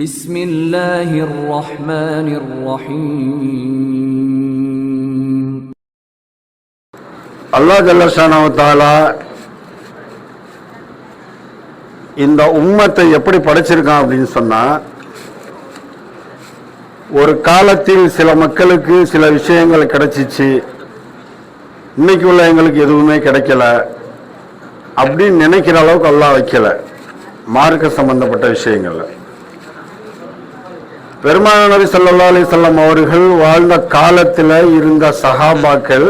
بسم الله الرحمن الرحيم அல்லாஹ் ஜல்லஷானாவ தாலா இந்த உம்மத்தை எப்படி படைச்சிருக்கான் அப்படின்னு சொன்னா ஒரு காலத்தில் சில மக்களுக்கு சில விஷயங்கள் கிடைச்சிச்சு இன்னைக்கு உள்ள எங்களுக்கு எதுவுமே கிடைக்கல அப்படின்னு நினைக்கிற அளவுக்கு அல்லாஹ் வைக்கல மார்க்க சம்பந்தப்பட்ட விஷயங்கள்ல பெருமான நபி ஸல்லல்லாஹு அவர்கள் வாழ்ந்த காலத்தில் இருந்த சஹாபாக்கள்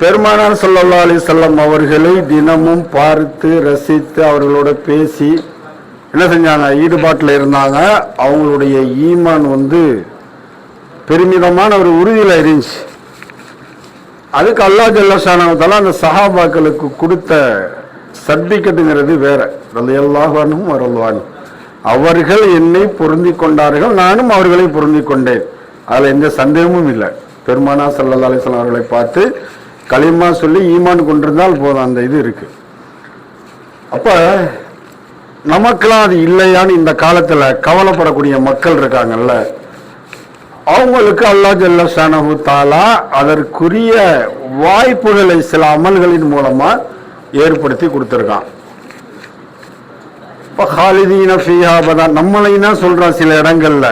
பெருமானார் சல்லா அலிசல்லாம் அவர்களை தினமும் பார்த்து ரசித்து அவர்களோட பேசி என்ன செஞ்சாங்க? ஈடுபாட்டில் இருந்தாங்க. அவங்களுடைய ஈமான் வந்து பெருமிதமான ஒரு உறுதியில் இருந்துச்சு. அதுக்கு அல்லா ஜல்லஷானவத்தால அந்த சஹாபாக்களுக்கு கொடுத்த சர்டிஃபிகேட்டுங்கிறது வேற. ரலியல்லாஹும் வரல்வானும் அவர்கள் என்னை பொருந்தி கொண்டார்கள் நானும் அவர்களை பொருந்தி கொண்டேன். அதில் எந்த சந்தேகமும் இல்லை. பெருமானா சல்லா அலிஸ்லாம் அவர்களை பார்த்து களிமா சொல்லி ஈமான் கொண்டிருந்தால் போதும் அந்த இது இருக்கு. அப்போ நமக்கெல்லாம் அது இல்லையான்னு இந்த காலத்தில் கவலைப்படக்கூடிய மக்கள் இருக்காங்கல்ல அவங்களுக்கு அல்லாஹ் ஜல்ல ஷானஹு தாலா அதற்குரிய வாய்ப்புகளை சில அமல்களின் மூலமாக ஏற்படுத்தி கொடுத்துருக்கான். இப்போ ஹாலிதீன ஃபியாபதா நம்மளைன்னா சொல்கிறான் சில இடங்களில்?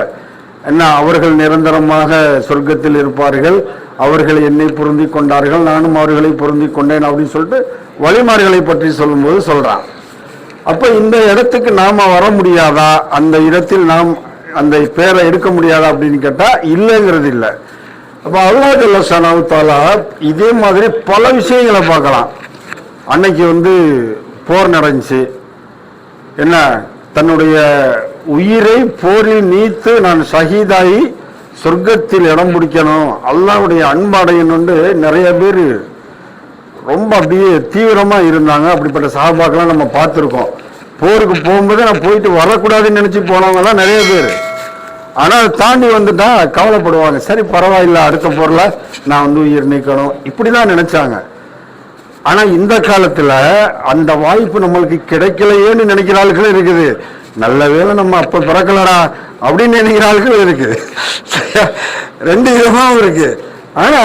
என்ன அவர்கள் நிரந்தரமாக சொர்க்கத்தில் இருப்பார்கள் அவர்கள் என்னை பொருந்தி கொண்டார்கள் நானும் அவர்களை பொருந்தி கொண்டேன் அப்படின்னு சொல்லிட்டு வழிமார்களை பற்றி சொல்லும்போது சொல்கிறான் அப்போ இந்த இடத்துக்கு நாம் வர முடியாதா? அந்த இடத்தில் நாம் அந்த பேரை எடுக்க முடியாதா அப்படின்னு கேட்டால் இல்லைங்கிறது இல்லை. அப்போ அல்லாஹ் ஜல்ல ஷானாஹு இதே மாதிரி பல விஷயங்களை பார்க்கலாம். அன்னைக்கு வந்து போர் நடந்துச்சு. என்ன தன்னுடைய உயிரை போரில் நீத்து நான் ஷஹீதாகி சொர்க்கத்தில் இடம் பிடிக்கணும். அல்லாவுடைய அன்படையணும்னு நிறைய பேர் ரொம்ப அப்படியே தீவிரமாக இருந்தாங்க. அப்படிப்பட்ட சாபாக்கெல்லாம் நம்ம பார்த்துருக்கோம். போருக்கு போகும்போது நான் போயிட்டு வரக்கூடாதுன்னு நினச்சி போனவங்க தான் நிறைய பேர். ஆனால் அதை தாண்டி வந்துட்டா கவலைப்படுவாங்க. சரி பரவாயில்ல அடுத்த பொருளை நான் வந்து உயிர் நீக்கணும். இப்படிதான் நினச்சாங்க. ஆனா இந்த காலத்துல அந்த வாய்ப்பு நம்மளுக்கு கிடைக்கலையேன்னு நினைக்கிற ஆளுகளும் இருக்குது. நல்ல வேளை நம்ம அப்ப பிறக்கலடா அப்படின்னு நினைக்கிற ஆளுகளும் இருக்கு. ரெண்டு விதமாவும் இருக்கு. ஆனா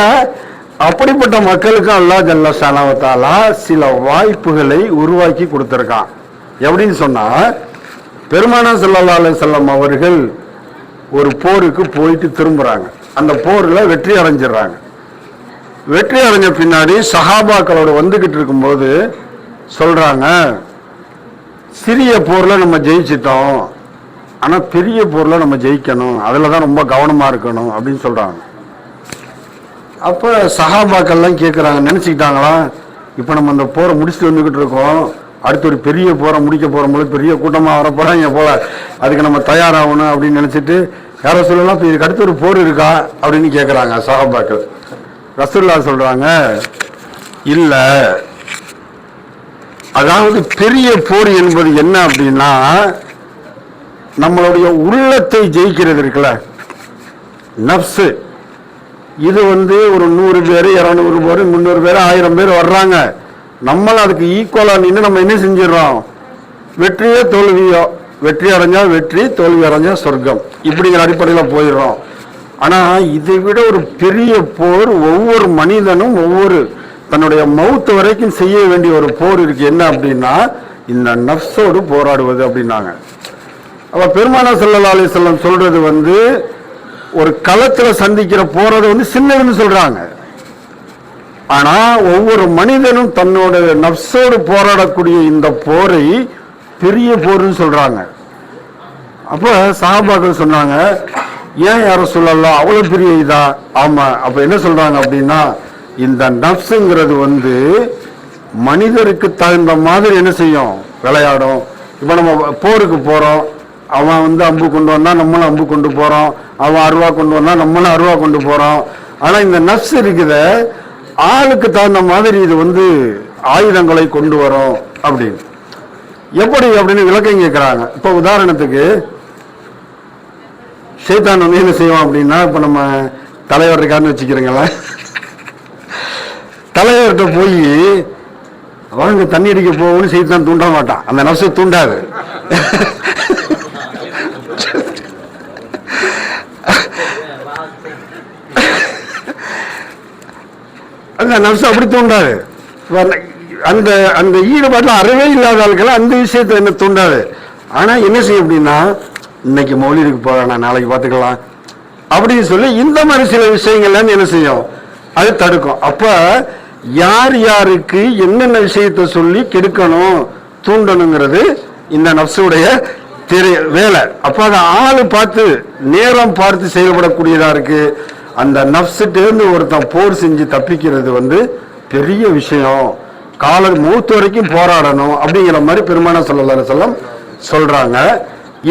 அப்படிப்பட்ட மக்களுக்கும் அல்லா ஜல்ல ஷானாவத்தாலா சில வாய்ப்புகளை உருவாக்கி கொடுத்துருக்கான். எப்படின்னு சொன்னா பெருமானா ஸல்லல்லாஹு அலைஹி அவர்கள் ஒரு போருக்கு போயிட்டு திரும்புறாங்க. அந்த போர்ல வெற்றி அடைஞ்சிடுறாங்க. வெற்றி அடைஞ்ச பின்னாடி சஹாபாக்களோட வந்துகிட்டு இருக்கும்போது சொல்றாங்க சிறிய போர்ல நம்ம ஜெயிச்சிட்டோம். ஆனா பெரிய போர்ல நம்ம ஜெயிக்கணும். அதுல தான் ரொம்ப கவனமா இருக்கணும். அப்படின்னு சொல்றாங்க. அப்ப சஹாபாக்கள்லாம் கேட்குறாங்க நினைச்சுக்கிட்டாங்களா? இப்போ நம்ம அந்த போரை முடிச்சுட்டு வந்துகிட்டு இருக்கோம். அடுத்து ஒரு பெரிய போரை முடிக்க போறோம் பெரிய கூட்டமாக வர போறாங்க போல. அதுக்கு நம்ம தயாராகணும். அப்படின்னு நினைச்சிட்டு யாரோ சொல்லலாம் இப்போ இதுக்கு அடுத்து ஒரு போர் இருக்கா? அப்படின்னு கேட்குறாங்க சஹாபாக்கள். ரசூல்லா சொல்றாங்க இல்ல அதாவது பெரிய போர் என்பது என்ன அப்படின்னா நம்மளுடைய உள்ளத்தை ஜெயிக்கிறது இருக்குல்ல நப்சு. இது வந்து ஒரு நூறு பேர் இரநூறு பேர் முந்நூறு பேர் ஆயிரம் பேர் வர்றாங்க. நம்மளும் அதுக்கு ஈக்குவலாக நின்று நம்ம என்ன செஞ்சிடறோம்? வெற்றியோ தோல்வியோ வெற்றி அடைஞ்சால் வெற்றி தோல்வி அடைஞ்சால் சொர்க்கம். இப்படிங்கிற அடிப்படையில் போயிடுறோம். ஆனால் இதை விட ஒரு பெரிய போர் ஒவ்வொரு மனிதனும் ஒவ்வொரு தன்னுடைய மவுத்து வரைக்கும் செய்ய வேண்டிய ஒரு போர் இருக்கு. என்ன அப்படின்னா இந்த நஃப்ஸோடு போராடுவது அப்படின்னாங்க. அப்போ பெருமானா சல்லா அலி சொல்லம் சொல்றது வந்து ஒரு களத்தில் சந்திக்கிற போறது வந்து சின்னதுன்னு சொல்றாங்க. ஆனால் ஒவ்வொரு மனிதனும் தன்னோட நஃப்ஸோடு போராடக்கூடிய இந்த போரை பெரிய போர்னு சொல்றாங்க. அப்போ சாபாக்கள் சொன்னாங்க ஏன் யாரும் சொல்லலாம் அவ்வளவு பெரிய இதா? ஆமா. அப்ப என்ன சொல்றாங்க அப்படின்னா இந்த நப்ஸுங்கிறது வந்து மனிதருக்கு தகுந்த மாதிரி என்ன செய்யும்? விளையாடும். இப்ப நம்ம போருக்கு போறோம். அவன் வந்து அம்பு கொண்டு வந்தா நம்மளும் அம்பு கொண்டு போறோம். அவன் அருவா கொண்டு வந்தா நம்மளும் அருவா கொண்டு போறோம். ஆனா இந்த நப்ஸ் இருக்குத ஆளுக்கு தகுந்த மாதிரி இது வந்து ஆயுதங்களை கொண்டு வரும் அப்படின்னு. எப்படி அப்படின்னு விளக்கம் கேட்குறாங்க இப்போ உதாரணத்துக்கு சேத்தான் வந்து என்ன செய்வோம் அப்படின்னா இப்போ நம்ம தலைவர் இருக்கான்னு வச்சுக்கிறோங்களேன் தலைவர்கிட்ட போய் வாங்க தண்ணி அடிக்க போகணும்னு செய்தான் தூண்ட மாட்டான். அந்த நர்ஸை தூண்டாது அந்த நர்ஸ் அப்படி தூண்டாது அந்த அந்த ஈடுபாட்டில் அறவே இல்லாத ஆட்களை அந்த விஷயத்தை என்ன தூண்டாது ஆனால் என்ன செய்யும் அப்படின்னா இன்னைக்கு மௌலிதுக்கு போகிறேன் நாளைக்கு பார்த்துக்கலாம். அப்படின்னு சொல்லி இந்த மாதிரி சில விஷயங்கள்லாம் என்ன செய்யும்? அது தடுக்கும். அப்போ யார் யாருக்கு என்னென்ன விஷயத்தை சொல்லி கெடுக்கணும் தூண்டணுங்கிறது இந்த நப்சுடைய தெரிய வேலை. அப்போ அதை ஆள் பார்த்து நேரம் பார்த்து செயல்படக்கூடியதாக இருக்குது அந்த நப்ஸுட்டேருந்து ஒருத்தன் போர் செஞ்சு தப்பிக்கிறது வந்து பெரிய விஷயம். காலர் மூத்து வரைக்கும் போராடணும் அப்படிங்கிற மாதிரி பெருமான சொல்லலாம் சொல்லம் சொல்கிறாங்க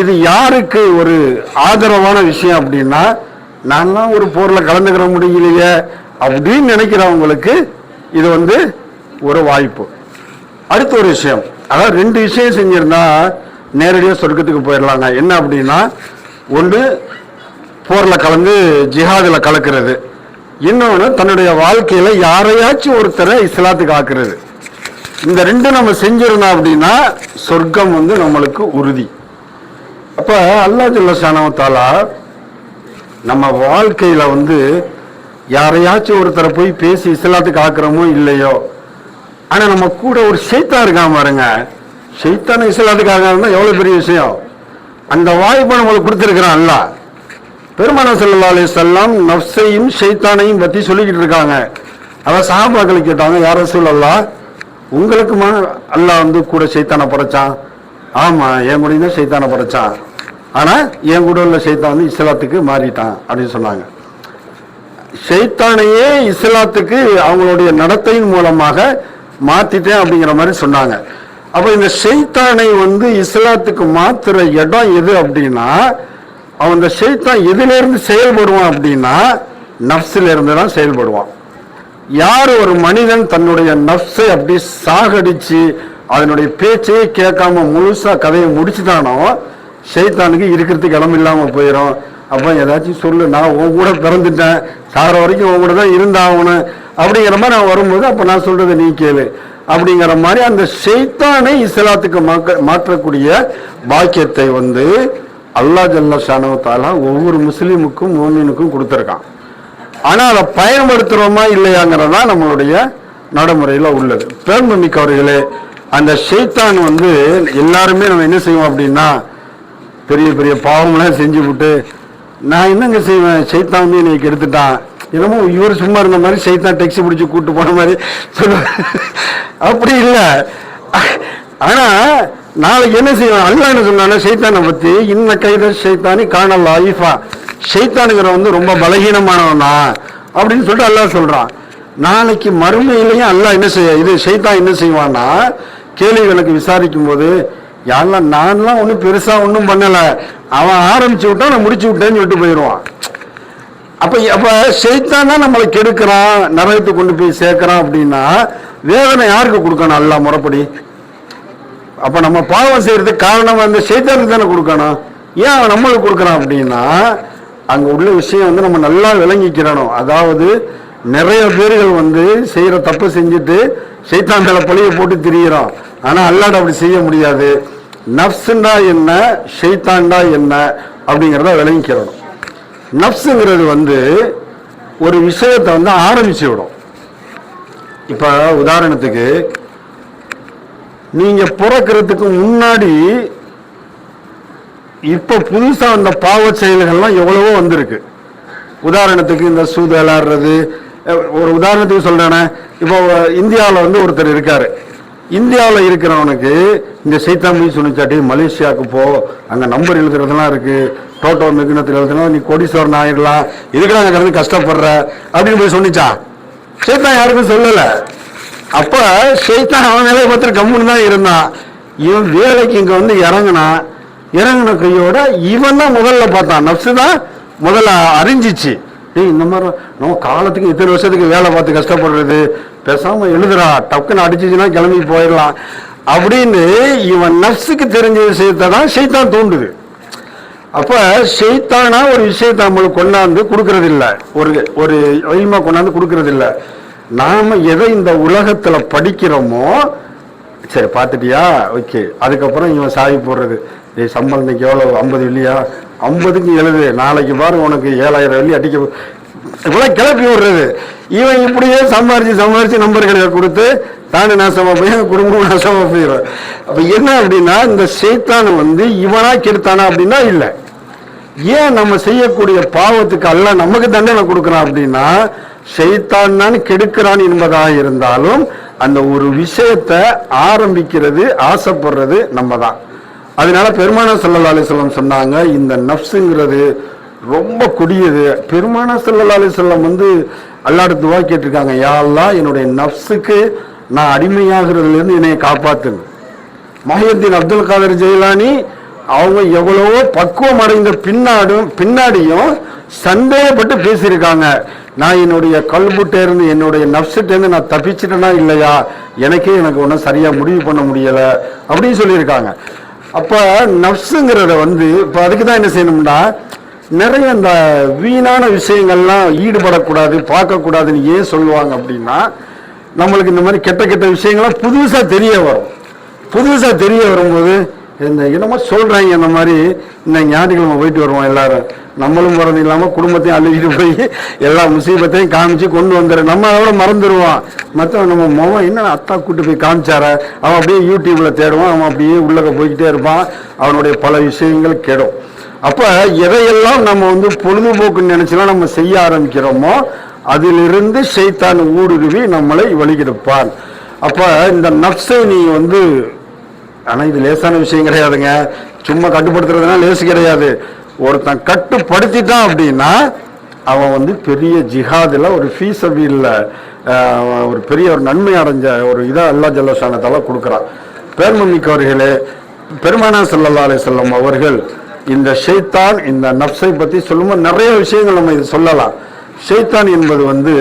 இது யாருக்கு ஒரு ஆதரவான விஷயம் அப்படின்னா நாங்களாம் ஒரு போரில் கலந்துக்கிற முடியலையே அப்படின்னு நினைக்கிறவங்களுக்கு இது வந்து ஒரு வாய்ப்பு. அடுத்த ஒரு விஷயம். அதாவது ரெண்டு விஷயம் செஞ்சிருந்தா நேரடியாக சொர்க்கத்துக்கு போயிடலாங்க என்ன அப்படின்னா ஒன்று போரில் கலந்து ஜிஹாதில் கலக்கிறது. இன்னொன்று தன்னுடைய வாழ்க்கையில் யாரையாச்சும் ஒருத்தரை இஸ்லாத்துக்கு ஆக்குறது. இந்த ரெண்டும் நம்ம செஞ்சிருந்தோம் அப்படின்னா சொர்க்கம் வந்து நம்மளுக்கு உறுதி. அப்போ அல்லாஹ் ஜல்லஷானவத்தாலா நம்ம வாழ்க்கையில் வந்து யாரையாச்சும் ஒருத்தரை போய் பேசி இஸ்லாத்துக்கு ஆக்குறோமோ இல்லையோ ஆனால் நம்ம கூட ஒரு ஷைத்தான் இருக்கான் பாருங்க. ஷைத்தான இஸ்லாத்துக்கு ஆகாதுன்னா எவ்வளோ பெரிய விஷயம்? அந்த வாய்ப்பை நம்மளுக்கு கொடுத்துருக்குறான் அல்ல பெருமான சல்லா அலி சொல்லாம் நஃப்ஸையும் ஷைத்தானையும் பற்றி சொல்லிக்கிட்டு இருக்காங்க. அதான் சஹாபாக்கள் கேட்டாங்க யார சொல்லல்லா உங்களுக்குமா அல்லாஹ் வந்து கூட சைத்தானை படைச்சான். ஆமாம் என் கூட தான் சைத்தானை படைச்சான். ஆனால் என் கூட உள்ள சைத்தான் வந்து இஸ்லாத்துக்கு மாறிட்டான் அப்படின்னு சொன்னாங்க. சைத்தானையே இஸ்லாத்துக்கு அவங்களுடைய நடத்தையின் மூலமாக மாத்திட்டேன் அப்படிங்கிற மாதிரி சொன்னாங்க. அப்போ இந்த செய்தானை வந்து இஸ்லாத்துக்கு மாத்துற இடம் எது அப்படின்னா அவன் இந்த செய்தான் எதுலேருந்து செயல்படுவான் அப்படின்னா நப்சில தான் செயல்படுவான். யார் ஒரு மனிதன் தன்னுடைய நப்சை அப்படி சாகடிச்சு அதனுடைய பேச்சையே கேட்காம முழுசாக கதையை முடிச்சுட்டானோ சைத்தானுக்கு இருக்கிறதுக்கு இடம் இல்லாமல் போயிடும் அப்போ ஏதாச்சும் சொல்லு நான் உன் கூட பிறந்துட்டேன். சாகிற வரைக்கும் உன் கூட தான் இருந்தாகணும். அப்படிங்கிற மாதிரி நான் வரும்போது அப்போ நான் சொல்கிறது நீ கேளு. அப்படிங்கிற மாதிரி அந்த ஷைத்தானை இஸ்லாத்துக்கு மாக்க- மாற்றக்கூடிய பாக்கியத்தை வந்து அல்லாஹ் ஜல்ல ஷானவத்தாலா ஒவ்வொரு முஸ்லீமுக்கும் மோமினுக்கும் கொடுத்துருக்கான். ஆனால் அதை பயன்படுத்துறோமா இல்லையாங்கிறதா நம்மளுடைய நடைமுறையில் உள்ளது. பேர்மமிக்கவர்களே அந்த ஷைத்தான் வந்து எல்லாருமே நம்ம என்ன செய்வோம் அப்படின்னா பெரிய பெரிய பாவங்களாம் செஞ்சு விட்டு நான் என்னங்க செய்வேன்? சைத்தான் வந்து என்னை கெடுத்துட்டான் என்னமோ இவர் சும்மா இருந்த மாதிரி சைத்தான் டெக்ஸி பிடிச்சி கூட்டு போன மாதிரி சொல்லுவாங்க அப்படி இல்லை. ஆனால் நாளைக்கு என்ன செய்வேன்? அல்லா என்ன சொன்னானா சைத்தானை பற்றி இன்ன கைத சைத்தானி காணல் ஆயிஃபா சைத்தானுங்கிற வந்து ரொம்ப பலகீனமானவன் தான் அப்படின்னு சொல்லிட்டு அல்லா சொல்கிறான் நாளைக்கு மறுமையிலையும் அல்லா என்ன செய்ய இது சைத்தான் என்ன செய்வான்னா கேள்விகளுக்கு விசாரிக்கும் போது யாரெல்லாம் நான்லாம் ஒன்றும் பெருசாக ஒன்றும் பண்ணலை. அவன் ஆரம்பிச்சு விட்டான் நான் முடிச்சு விட்டேன்னு சொல்லிட்டு போயிடுவான். அப்போ அப்போ சைத்தான் தான் நம்மளை கெடுக்கிறான் நரகத்தை கொண்டு போய் சேர்க்குறான் அப்படின்னா வேதனை யாருக்கு கொடுக்கணும் நல்லா முறைப்படி? அப்போ நம்ம பாவம் செய்கிறதுக்கு காரணம் அந்த செய்தானுக்கு தானே கொடுக்கணும். ஏன் அவன் நம்மளுக்கு கொடுக்குறான் அப்படின்னா அங்கே உள்ள விஷயம் வந்து நம்ம நல்லா விளங்கிக்கிறணும். அதாவது நிறைய பேர்கள் வந்து செய்கிற தப்பு செஞ்சுட்டு சைத்தான் மேலே பழிய போட்டு திரியிறோம் ஆனால் அல்லாட அப்படி செய்ய முடியாது. நப்ஸுண்டா என்ன? ஷைத்தாண்டா என்ன? அப்படிங்கிறத விளங்கிக்கிறோம். நப்ஸுங்கிறது வந்து ஒரு விஷயத்தை வந்து ஆரம்பிச்சு விடும். இப்போ உதாரணத்துக்கு நீங்கள் பிறக்கிறதுக்கு முன்னாடி இப்போ புதுசாக அந்த பாவ செயல்கள்லாம் எவ்வளவோ வந்திருக்கு. உதாரணத்துக்கு இந்த சூது விளாடுறது ஒரு உதாரணத்துக்கு சொல்கிறேன்னா இப்போ இந்தியாவில் வந்து ஒருத்தர் இருக்காரு. இந்தியாவில் இருக்கிறவனுக்கு இந்த சைத்தாம்பி சுனிச்சாட்டி மலேசியாவுக்கு போ அங்கே நம்பர் எழுதுறதுலாம் இருக்குது டோட்டோ மிகுனத்தில் எழுதுனா நீ கோடீஸ்வரன் ஆயிடலாம் இதுக்கெல்லாம் அங்கே கிடந்து கஷ்டப்படுற அப்படின்னு போய் சொன்னிச்சா. சைத்தான் யாருக்கும் சொல்லலை. அப்போ ஷைத்தான் அவன் வேலையை பார்த்துட்டு கம்முன்னு தான் இருந்தான். இவன் வேலைக்கு இங்கே வந்து இறங்குனான் இறங்கின கையோட இவன் தான் முதல்ல பார்த்தான். நப்சு தான் முதல்ல அறிஞ்சிச்சு. ஏய் இந்த மாதிரி நம்ம காலத்துக்கு இத்தனை வருஷத்துக்கு வேலை பார்த்து கஷ்டப்படுறது. பேசாமல் எழுதுறா டக்குன்னு அடிச்சிச்சுன்னா கிளம்பி போயிடலாம். அப்படின்னு இவன் நர்ஸுக்கு தெரிஞ்ச விஷயத்தை தான் செய்தான் தூண்டுது. அப்போ செய்தானா ஒரு விஷயத்தை நம்மளுக்கு கொண்டாந்து கொடுக்கறது இல்லை ஒரு ஒரு இல்மா கொண்டாந்து கொடுக்கறது நாம் எதை இந்த உலகத்தில் படிக்கிறோமோ சரி பார்த்துட்டியா? ஓகே. அதுக்கப்புறம் இவன் சாவி போடுறது. சம்பளத்துக்கு எவ்வளோ ஐம்பது இல்லையா? ஐம்பதுக்கு எழுது. நாளைக்கு பாரு உனக்கு ஏழாயிரம் வெள்ளி அடிக்க இவ்வளவு கிளப்பி விடுறது. இவன் இப்படியே சம்பாரிச்சு சம்பாரிச்சு நம்பர்களை கொடுத்து தானே நாசமாக போய் குடும்பம் நாசமாக போயிடும் அப்போ என்ன அப்படின்னா இந்த சைத்தான் வந்து இவனா கெடுத்தானா அப்படின்னா இல்லை. ஏன் நம்ம செய்யக்கூடிய பாவத்துக்கு அல்ல நமக்கு தண்டனை கொடுக்குறான் அப்படின்னா ஷைத்தான் தான் கெடுக்கிறான் என்பதாக இருந்தாலும் அந்த ஒரு விஷயத்தை ஆரம்பிக்கிறது ஆசைப்படுறது நம்ம தான் அதனால பெருமான சல்லா அலிஸ்லாம் சொன்னாங்க இந்த நப்ஸுங்கிறது ரொம்ப கொடியது. பெருமானா சல்லா அலிஸ்லாம் வந்து அல்லாட துவா கேட்டிருக்காங்க யாரெல்லாம் என்னுடைய நப்ஸுக்கு நான் அடிமையாகிறதுலேருந்து என்னை காப்பாத்துங்க. மஹியுத்தீன் அப்துல் காதர் ஜெயிலானி அவங்க எவ்வளவோ பக்குவம் அடைந்த பின்னாடும் பின்னாடியும் சந்தேகப்பட்டு பேசியிருக்காங்க. நான் என்னுடைய கல்புட்டே இருந்து என்னுடைய நப்சிட்டேருந்து நான் தப்பிச்சிட்டேனா இல்லையா? எனக்கே எனக்கு ஒன்றும் சரியாக முடிவு பண்ண முடியலை. அப்படின்னு சொல்லியிருக்காங்க. அப்போ நப்சுங்கிறத வந்து இப்போ அதுக்கு தான் என்ன செய்யணும்னா நிறைய இந்த வீணான விஷயங்கள்லாம் ஈடுபடக்கூடாது பார்க்கக்கூடாதுன்னு ஏன் சொல்லுவாங்க அப்படின்னா நம்மளுக்கு இந்த மாதிரி கெட்ட கெட்ட விஷயங்கள்லாம் புதுசாக தெரிய வரும். புதுசாக தெரிய வரும்போது இந்த என்னமோ சொல்கிறாங்க இந்த மாதிரி. இந்த ஞாயிற்றுக்கிழமை போயிட்டு வருவோம் எல்லாரும். நம்மளும் போறது இல்லாமல் குடும்பத்தையும் அழுகிட்டு போய் எல்லா முசீபத்தையும் காமிச்சு கொண்டு வந்துரு. நம்ம அதோட மறந்துடுவான் மற்றவன் நம்ம முகம் என்ன அத்தா கூட்டு போய் காமிச்சார? அவன் அப்படியே யூடியூப்பில் தேடுவான். அவன் அப்படியே உள்ளக போய்கிட்டே இருப்பான். அவனுடைய பல விஷயங்கள் கெடும். அப்போ எதையெல்லாம் நம்ம வந்து பொழுதுபோக்குன்னு நினைச்சுலாம் நம்ம செய்ய ஆரம்பிக்கிறோமோ அதிலிருந்து செய்தான் ஊடுருவி நம்மளை வழிகெடுப்பான். அப்போ இந்த நப்ஸை நீ வந்து ஆனால் இது லேசான விஷயம் கிடையாதுங்க. சும்மா கட்டுப்படுத்துறதுனா லேசு கிடையாது. ஒருத்தன் கட்டுப்படுத்திட்டான் அப்படின்னா அவன் வந்து பெரிய ஜிஹாதில் ஒரு ஃபீஸபியில் ஒரு பெரிய ஒரு நன்மை அடைஞ்ச ஒரு இதாக அல்லா ஜல்லசானத்தால கொடுக்குறான். பேர்மமிக்கவர்களே பெருமானா சல்லல்லா செல்லும் அவர்கள் இந்த ஷெய்தான் இந்த நப்சை பற்றி சொல்லும்போது நிறைய விஷயங்கள் நம்ம இது சொல்லலாம். ஷெய்தான் என்பது வந்து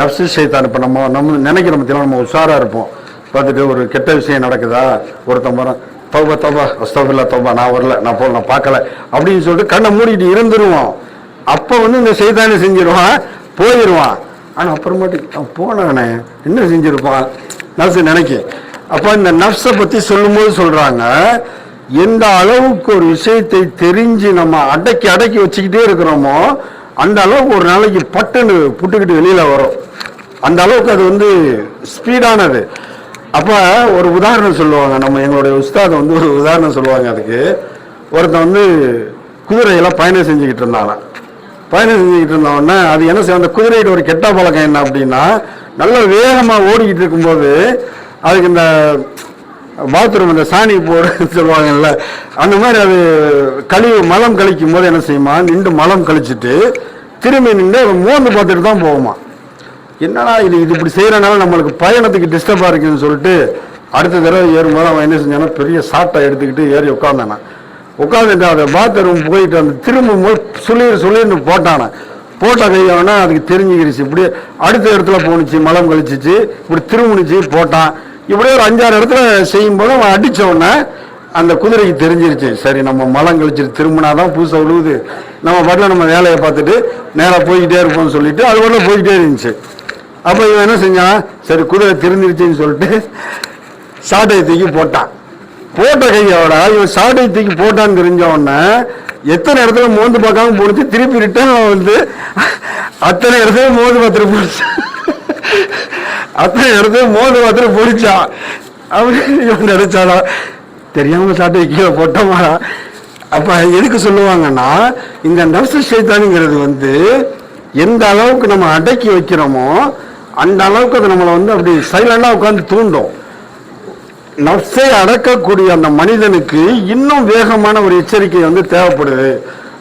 நப்சு ஷெய்தான் இப்போ நம்ம நம்ம நினைக்கிறோம் பார்த்தீங்கன்னா நம்ம உஷாராக இருப்போம். பார்த்துட்டு ஒரு கெட்ட விஷயம் நடக்குதா? ஒருத்தன் போகிறான் தௌபா தௌபா அஸ்தபில்லா தௌபா நான் வரல நான் போகல நான் பார்க்கல. அப்படின்னு சொல்லிட்டு கண்ணை மூடிட்டு இறந்துருவோம் அப்போ வந்து இந்த செய்தானே செஞ்சிருவான் போயிடுவான் ஆனால் அப்புறமாட்டி அவன் போனானே என்ன செஞ்சுருப்பான்? நர்ஸு நினைக்க. அப்போ இந்த நர்ஸை பற்றி சொல்லும்போது சொல்கிறாங்க எந்த அளவுக்கு ஒரு விஷயத்தை தெரிஞ்சு நம்ம அடக்கி அடக்கி வச்சுக்கிட்டே இருக்கிறோமோ அந்த அளவுக்கு ஒரு நாளைக்கு பட்டுன்னு புட்டுக்கிட்டு வெளியில் வரும். அந்த அளவுக்கு அது வந்து ஸ்பீடானது அப்போ ஒரு உதாரணம் சொல்லுவாங்க. நம்ம எங்களுடைய உஸ்தாத் வந்து ஒரு உதாரணம் சொல்லுவாங்க அதுக்கு. ஒருத்தன் வந்து குதிரையெல்லாம் பயணம் செஞ்சுக்கிட்டு இருந்தாங்க பயணம் செஞ்சுக்கிட்டு இருந்தவொடனே அது என்ன செய்யும்? அந்த குதிரையோட ஒரு கெட்ட பழக்கம் என்ன அப்படின்னா நல்ல வேகமாக ஓடிக்கிட்டு இருக்கும்போது அதுக்கு இந்த பாத்ரூம் இந்த சாணி போடு சொல்லுவாங்கல்ல அந்த மாதிரி அது கழிவு மலம் கழிக்கும் போது என்ன செய்யுமா? நின்று மலம் கழிச்சிட்டு திரும்பி நின்று அதை மோந்து பார்த்துட்டு தான் போகுமா? என்னடா இது? இது இப்படி செய்கிறனால நம்மளுக்கு பயணத்துக்கு டிஸ்டர்பாக இருக்குதுன்னு சொல்லிட்டு அடுத்த தடவை ஏறும்போது அவன் என்ன செஞ்சானா பெரிய சாட்டை எடுத்துக்கிட்டு ஏறி உட்காந்தானா உட்காந்துட்டு அதை பாத்ரூம் போயிட்டு அந்த திரும்பும் போது சுளிர் சுளிர்னு போட்டானான் போட்ட கையானா அதுக்கு தெரிஞ்சுக்கிடுச்சு இப்படி அடுத்த இடத்துல போணுச்சு மலம் கழிச்சிச்சு இப்படி திரும்பிச்சு போட்டான். இப்படியே ஒரு அஞ்சாறு இடத்துல செய்யும்போது அவன் அடித்தவொடனே உடனே அந்த குதிரைக்கு தெரிஞ்சிருச்சு. சரி நம்ம மலம் கழிச்சிட்டு திரும்பினாதான் புதுசாக விழுவுது நம்ம பாட்டில் நம்ம வேலையை பார்த்துட்டு நேராக போய்கிட்டே இருப்போம்னு சொல்லிட்டு அது உடனே போய்கிட்டே இருந்துச்சு. அப்போ இவன் என்ன செஞ்சான்? சரி குதிரை திருந்திருச்சுன்னு சொல்லிட்டு சாட்டையை தூக்கி போட்டான். போட்ட கையோட இவன் சாட்டையை தூக்கி போட்டான்னு தெரிஞ்ச உடனே எத்தனை இடத்துல மோந்து பார்க்காம போனிச்சு திருப்பி ரிட்டர்ன் வந்து அத்தனை இடத்துல மோந்து பார்த்துட்டு போச்சு அத்தனை இடத்துல மோந்து பார்த்துட்டு போடிச்சான் அப்படின்னு இவன் நினைச்சானா தெரியாம சாட்டையை கீழே போட்டோமாடா அப்ப எதுக்கு சொல்லுவாங்கன்னா இந்த நர்சு சைத்தானுங்கிறது வந்து எந்த அளவுக்கு நம்ம அடக்கி வைக்கிறோமோ அந்த அளவுக்கு அது நம்மளை வந்து அப்படி சைலண்டாக உட்காந்து தூண்டும். நப்சை அடக்கக்கூடிய அந்த மனிதனுக்கு இன்னும் வேகமான ஒரு எச்சரிக்கை வந்து தேவைப்படுது.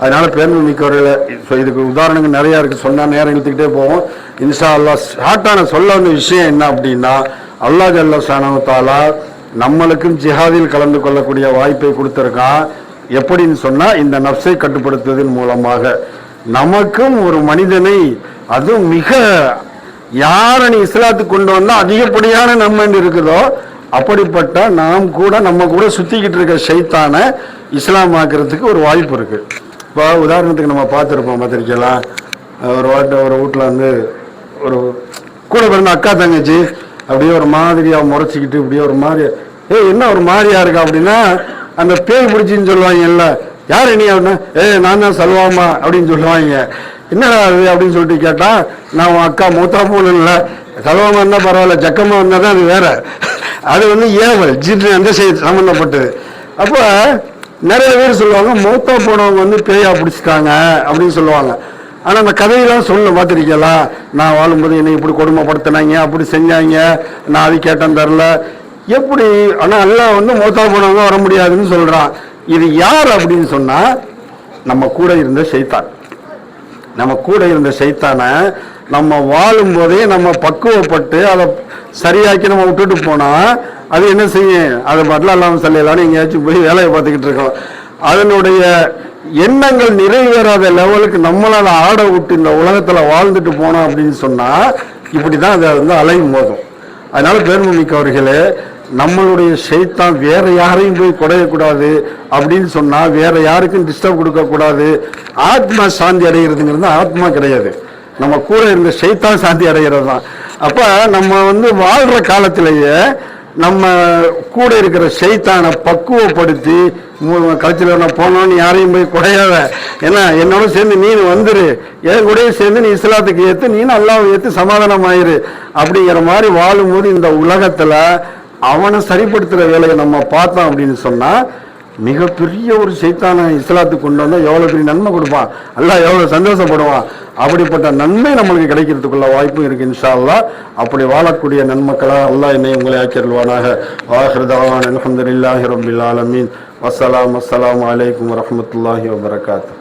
அதனால பேருந்து மிக்கவர்கள் ஸோ இதுக்கு உதாரணங்கள் நிறையா இருக்குது சொன்னால் நேரம் இழுத்துக்கிட்டே போவோம். இன்ஷா அல்லாஹ் ஷார்ட்டான சொல்ல வந்த விஷயம் என்ன அப்படின்னா அல்லாஹ் ஜல்ல சானவத்தாலா நம்மளுக்கும் ஜிஹாதில் கலந்து கொள்ளக்கூடிய வாய்ப்பை கொடுத்துருக்கான். எப்படின்னு சொன்னால் இந்த நப்சை கட்டுப்படுத்துவதன் மூலமாக. நமக்கும் ஒரு மனிதனை அதுவும் மிக யாரை நீ இஸ்லாத்துக்கு கொண்டு வந்தால் அதிகப்படியான நன்மை இருக்குதோ அப்படிப்பட்ட நாம் கூட நம்ம கூட சுற்றிக்கிட்டு இருக்க சைத்தான இஸ்லாம் ஆக்கிறதுக்கு ஒரு வாய்ப்பு இருக்குது இப்போ உதாரணத்துக்கு நம்ம பார்த்துருப்போம் பார்த்துருக்கலாம் ஒரு வாட்ட ஒரு வீட்டில் வந்து ஒரு கூட பிறந்த அக்கா தங்கச்சி அப்படியே ஒரு மாதிரியாக முறைச்சிக்கிட்டு இப்படியே ஒரு மாதிரி ஏய் என்ன ஒரு மாதிரியா இருக்கா? அப்படின்னா அந்த பேய் பிடிச்சின்னு சொல்லுவாங்கல்ல யார் நீ? அப்படின்னா ஏ நான் தான் சல்வாமா அப்படின்னு சொல்லுவாங்க. என்னடா அது அப்படின்னு சொல்லிட்டு கேட்டால் நான் உன் அக்கா மூத்தா போகணும்ல கலவமா இருந்தால் பரவாயில்ல ஜக்கமா இருந்தால் தான் அது வேற. அது வந்து ஏவல் ஜின்னு அந்த செய்தி சம்மந்தப்பட்டது அப்போ நிறைய பேர் சொல்லுவாங்க மூத்தா போனவங்க வந்து பேயா பிடிச்சிட்டாங்க அப்படின்னு சொல்லுவாங்க. ஆனால் அந்த கதையெல்லாம் சொல்ல பார்த்துருக்கீங்களா நான் வாழும்போது என்னை இப்படி கொடுமைப்படுத்தினாங்க அப்படி செஞ்சாங்க. நான் அது கேட்டேன் தரல. எப்படி? ஆனால் எல்லாம் வந்து மூத்தா போனவங்க வர முடியாதுன்னு சொல்கிறான் இது யார் அப்படின்னு சொன்னால் நம்ம கூட இருந்த செய்தான் நம்ம கூட இருந்த சைத்தானை நம்ம வாழும் போதே நம்ம பக்குவப்பட்டு அதை சரியாக்கி நம்ம விட்டுட்டு போனா அது என்ன செய்யும்? அது பாட்டில் இல்லாமல் சொல்லலாம்னு எங்கேயாச்சும் போய் வேலையை பார்த்துக்கிட்டு இருக்கோம். அதனுடைய எண்ணங்கள் நிறைவேறாத லெவலுக்கு நம்மளால ஆட விட்டு இந்த உலகத்துல வாழ்ந்துட்டு போனோம் அப்படின்னு சொன்னா இப்படிதான் அதை வந்து அலையும் போதும் அதனால பேர்மமிக்கு அவர்களே நம்மளுடைய ஷைத்தான் வேற யாரையும் போய் குடையக்கூடாது அப்படின்னு சொன்னால் வேற யாருக்கும் டிஸ்டர்ப் கொடுக்கக்கூடாது. ஆத்மா சாந்தி அடைகிறதுங்கிறது ஆத்மா கிடையாது. நம்ம கூட இருந்த ஷைத்தான் சாந்தி அடைகிறது தான் அப்போ நம்ம வந்து வாழ்கிற காலத்திலேயே நம்ம கூட இருக்கிற செய்தானை பக்குவப்படுத்தி கழிச்சில் நான் போனோன்னு யாரையும் போய் குறையாத. ஏன்னா என்னோட சேர்ந்து நீ வந்துரு. என் கூடயே சேர்ந்து நீ இஸ்லாத்துக்கு ஏற்று நீ அல்லாவை ஏற்று சமாதானம் ஆயிரு அப்படிங்கிற மாதிரி வாழும்போது இந்த உலகத்தில் அவனை சரிப்படுத்துகிற வேலையை நம்ம பார்த்தோம் அப்படின்னு சொன்னால் மிகப்பெரிய ஒரு சைத்தான இஸ்லாத்துக்கு கொண்டு வந்தால் எவ்வளோ பெரிய நன்மை கொடுப்பான்? அல்லாஹ் எவ்வளோ சந்தோஷப்படுவான்? அப்படிப்பட்ட நன்மை நம்மளுக்கு கிடைக்கிறதுக்குள்ள வாய்ப்பும் இருக்குது இன்ஷால்லா அல்லாஹ் அப்படி வாழக்கூடிய நன்மக்களாக அல்லாஹ் என்னை உங்களை ஆக்கிடுவானாக வாஹிருதவான் அலமதுல்லாஹி ரபில் ஆலமீன். வசலாம் அஸ்லாம் வலைக்கம் வரமத்துல்லாஹி வபரகாத்து.